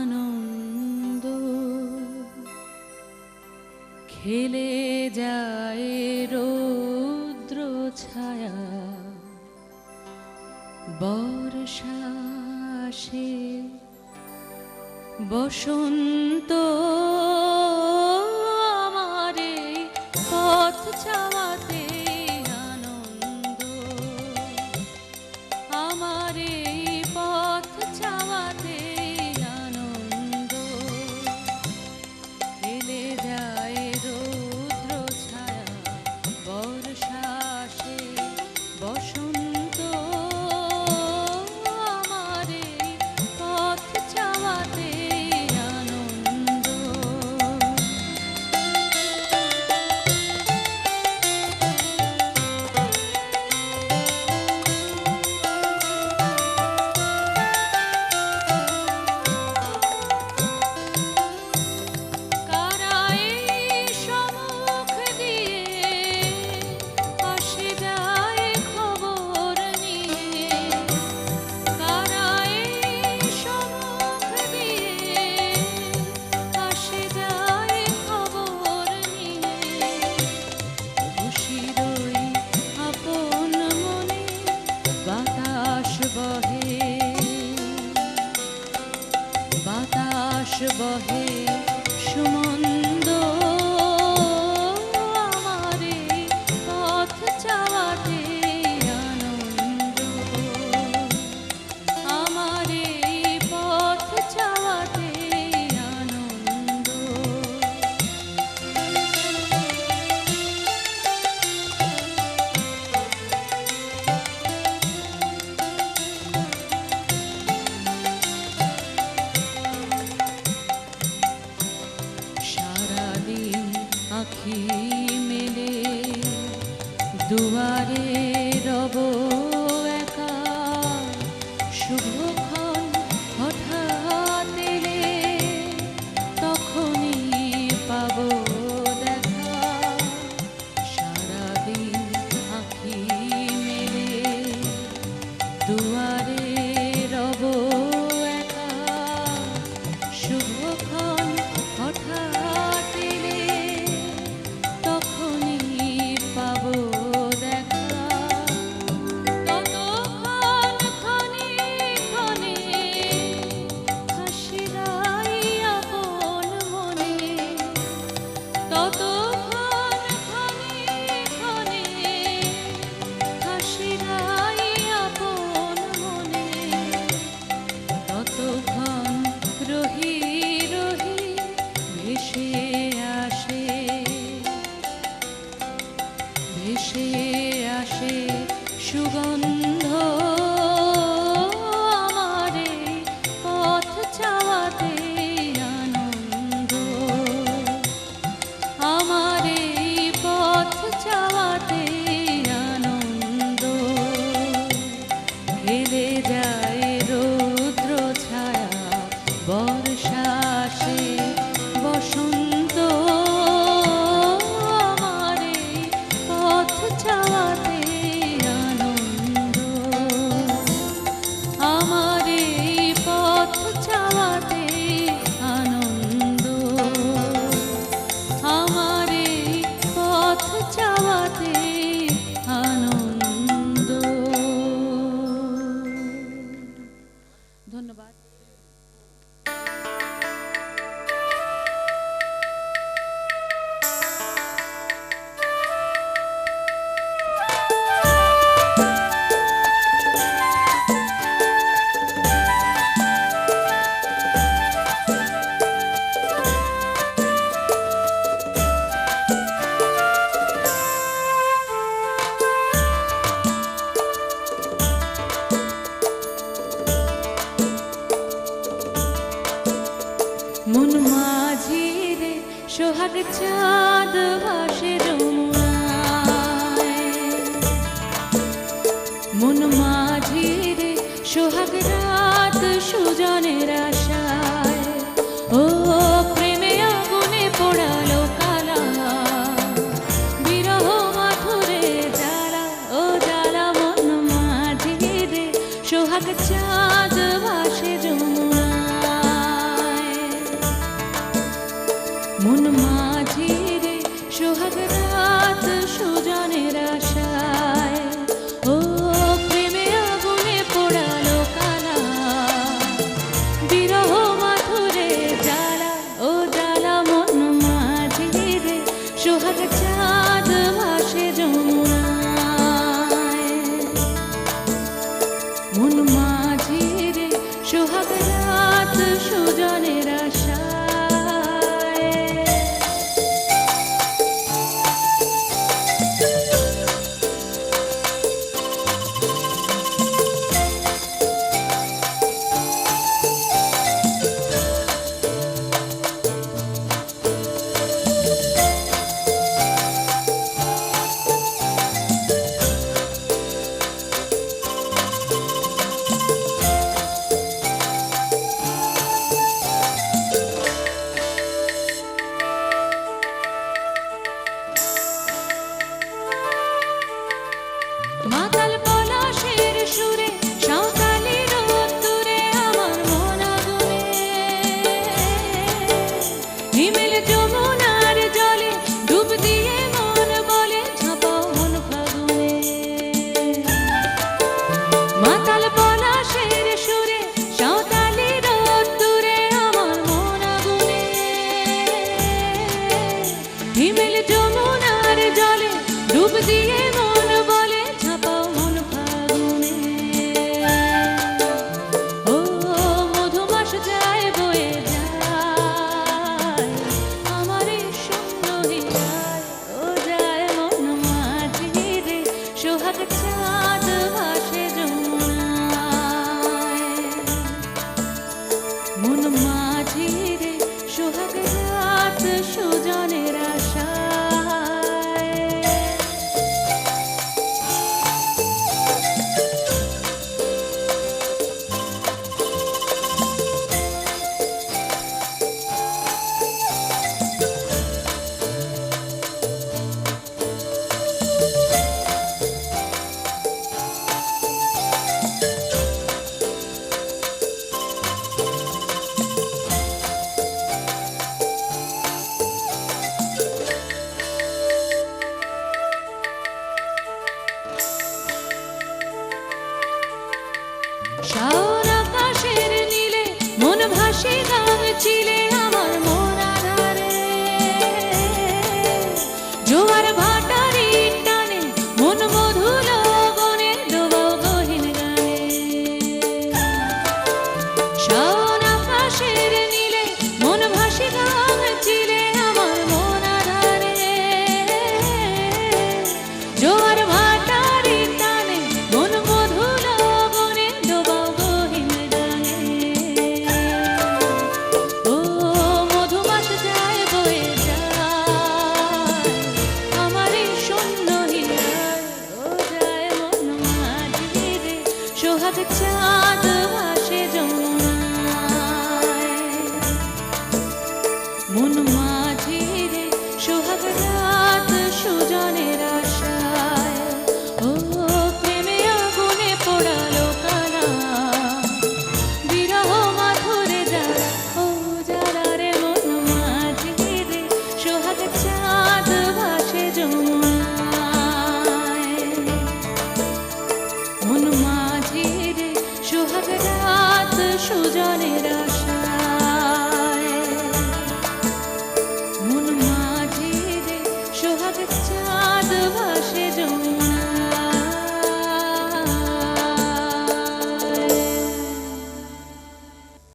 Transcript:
আনন্দ। খেলে যায় রৌদ্র ছায়া। বর্ষা সে বসন্ত বাতাস বহে সুমন মেলে দুয়ারে picture হিমেল যমুনার জলে ডুব দিয়ে মন বলে, ছাপাও মন ফাগুনে। ও, মধুমাস যায় বয়ে যায়, আমার শূন্য ও যায় মন মাঝি রে সোহাগ ছিলেন হঠাৎ চাঁদ আসে মন মাঝে রে সোহাগ রাত সুজনের আশায় ও সুজনেরা